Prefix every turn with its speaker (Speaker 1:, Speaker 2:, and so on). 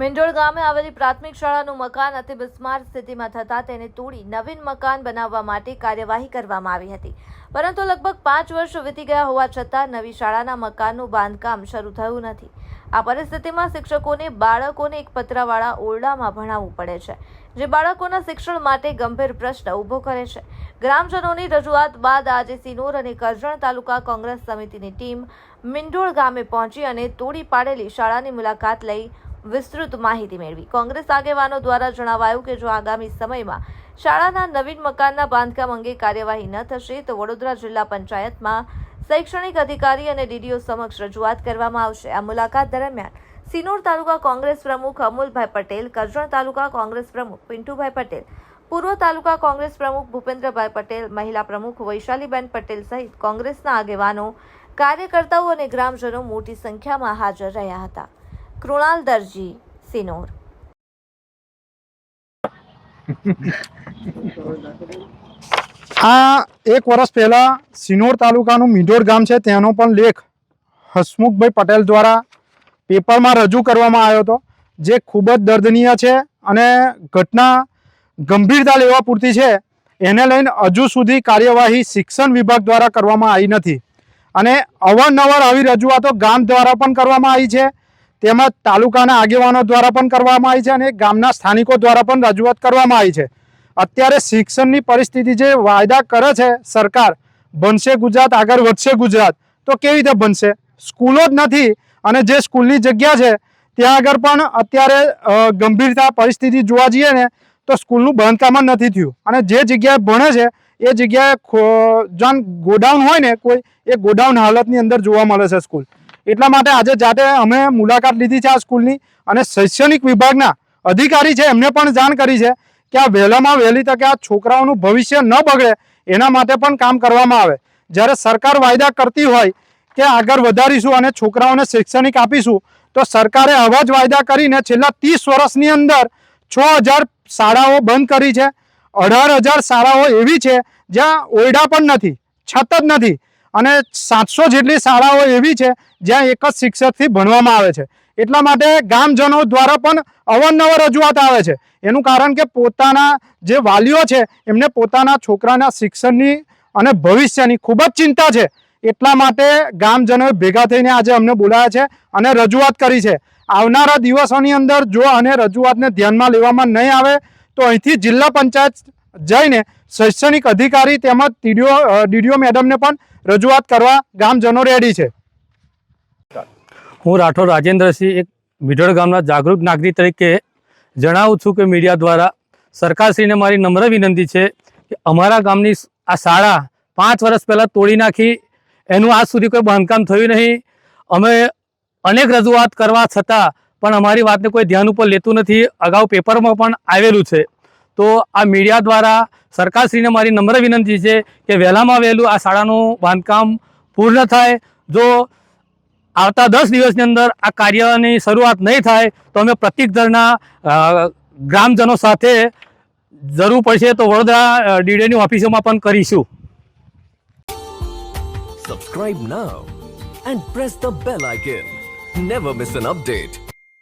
Speaker 1: મેંડોળ ગામે આવેલી પ્રાથમિક શાળાનું મકાન અતિ બિસ્માર સ્થિતિમાં થતાં તેને તોડી નવીન મકાન બનાવવા માટે કાર્યવાહી કરવામાં આવી હતી. પરંતુ લગભગ પાંચ વર્ષ વીતી ગયા હોવા છતાં નવી શાળાના મકાનનું બાંધકામ શરૂ થયું નથી. આ પરિસ્થિતિમાં શિક્ષકોને બાળકોને એક પતરાવાળા ઓરડામાં ભણાવવું પડે છે, જે બાળકોના શિક્ષણ માટે ગંભીર પ્રશ્ન ઊભો કરે છે. ગ્રામજનોની રજૂઆત બાદ આજે સિનોર અને કરજણ તાલુકા કોંગ્રેસ સમિતિની ટીમ મિંડોળ ગામે પહોંચી અને તોડી પાડેલી શાળાની મુલાકાત લઈ વિસ્તૃત માહિતી મેળવી. કોંગ્રેસ આગેવાનો દ્વારા જણાવાયું કે જો આગામી સમયમાં શાળાના નવીન મકાનના બાંધકામ અંગે કાર્યવાહી ન થશે, તો વડોદરા જિલ્લા પંચાયતમાં શૈક્ષણિક અધિકારી અને ડીડીઓ સમક્ષ રજૂઆત કરવામાં આવશે. આ મુલાકાત દરમિયાન સિનોર તાલુકા કોંગ્રેસ પ્રમુખ અમુલભાઈ પટેલ, કરજણ તાલુકા કોંગ્રેસ પ્રમુખ પિન્ટુભાઈ પટેલ, પૂર્વ તાલુકા કોંગ્રેસ પ્રમુખ ભૂપેન્દ્રભાઈ પટેલ, મહિલા પ્રમુખ વૈશાલીબેન પટેલ સહિત કોંગ્રેસના આગેવાનો, કાર્યકર્તાઓ અને ગ્રામજનો મોટી સંખ્યામાં હાજર રહ્યા હતા. કૃણાલ દરજી, સિનોર.
Speaker 2: આ એક વર્ષ પહેલાં સિનોર તાલુકાનું મીઢોર ગામ છે, તેનો પણ લેખ હસમુખભાઈ પટેલ દ્વારા પેપરમાં રજૂ કરવામાં આવ્યો હતો, જે ખૂબ જ દર્દનીય છે અને ઘટના ગંભીરતા લેવા પૂરતી છે. એને લઈને હજુ સુધી કાર્યવાહી શિક્ષણ વિભાગ દ્વારા કરવામાં આવી નથી. અને અવારનવાર આવી રજૂઆતો ગામ દ્વારા પણ કરવામાં આવી છે. તેમજ તાલુકાના આગેવાનો દ્વારા પણ કરવામાં આવી છે અને ગામના સ્થાનિકો દ્વારા પણ રજૂઆત કરવામાં આવી છે. અત્યારે શિક્ષણની પરિસ્થિતિ જે વાયદા કરે છે સરકાર, બનશે ગુજરાત, આગળ વધશે ગુજરાત, તો કેવી રીતે બનશે? સ્કૂલો જ નથી અને જે સ્કૂલની જગ્યા છે, ત્યાં આગળ પણ અત્યારે ગંભીરતા પરિસ્થિતિ જોવા જઈએ ને, તો સ્કૂલનું બાંધકામ જ નથી થયું. અને જે જગ્યાએ ભણે છે, એ જગ્યાએ જાણ ગોડાઉન હોય ને, કોઈ એ ગોડાઉન હાલતની અંદર જોવા મળે છે સ્કૂલ. એટલા માટે આજે જાતે અમે મુલાકાત લીધી છે આ સ્કૂલની અને શૈક્ષણિક વિભાગના અધિકારી છે, એમને પણ જાણ કરી છે કે આ વહેલામાં વહેલી તકે આ છોકરાઓનું ભવિષ્ય ન બગડે, એના માટે પણ કામ કરવામાં આવે. જ્યારે સરકાર વાયદા કરતી હોય કે આગળ વધારીશું અને છોકરાઓને શૈક્ષણિક આપીશું, તો સરકારે આવા જ વાયદા કરીને છેલ્લા ત્રીસ વર્ષની અંદર છ હજાર શાળાઓ બંધ કરી છે. અઢાર હજાર શાળાઓ એવી છે જ્યાં ઓરડા પણ નથી, છત જ નથી. અને સાતસો જેટલી શાળાઓ એવી છે જ્યાં એક જ શિક્ષકથી ભણવામાં આવે છે. એટલા માટે ગામજનો દ્વારા પણ અવારનવાર રજૂઆત આવે છે. એનું કારણ કે પોતાના જે વાલીઓ છે, એમને પોતાના છોકરાના શિક્ષણની અને ભવિષ્યની ખૂબ જ ચિંતા છે. એટલા માટે ગામજનોએ ભેગા થઈને આજે અમને બોલાયા છે અને રજૂઆત કરી છે. આવનારા દિવસોની અંદર જો અને રજૂઆતને ધ્યાનમાં લેવામાં નહીં આવે, તો અહીંથી જિલ્લા પંચાયત જઈને શૈક્ષણિક અધિકારી તેમજ ટીડીઓ ડીડીઓ મેડમને પણ રજૂઆત કરવા ગામજનો રેડી છે.
Speaker 3: હું રાઠોડ રાજેન્દ્રસિંહ, એક મિઢળ ગામના જાગૃત નાગરિક તરીકે જણાવું છું કે મીડિયા દ્વારા સરકારશ્રીને મારી નમ્ર વિનંતી છે કે અમારા ગામની આ શાળા પાંચ વર્ષ પહેલાં તોડી નાખી. એનું આજ સુધી કોઈ બાંધકામ થયું નહીં. અમે અનેક રજૂઆત કરવા છતાં પણ અમારી વાતને કોઈ ધ્યાન ઉપર લેતું નથી. અગાઉ પેપરમાં પણ આવેલું છે. તો આ મીડિયા દ્વારા સરકારશ્રીને મારી નમ્ર વિનંતી છે કે વહેલામાં વહેલું આ શાળાનું બાંધકામ પૂર્ણ થાય. જો આવતા દસ દિવસની અંદર આ કાર્યની શરૂઆત નહીં થાય, તો અમે પ્રત્યેક ધરના ગ્રામજનો સાથે જરૂર પડશે તો વડોદરા ડીડેની ઓફિસોમાં પણ કરીશું.
Speaker 4: Subscribe now and press the bell icon never miss an update.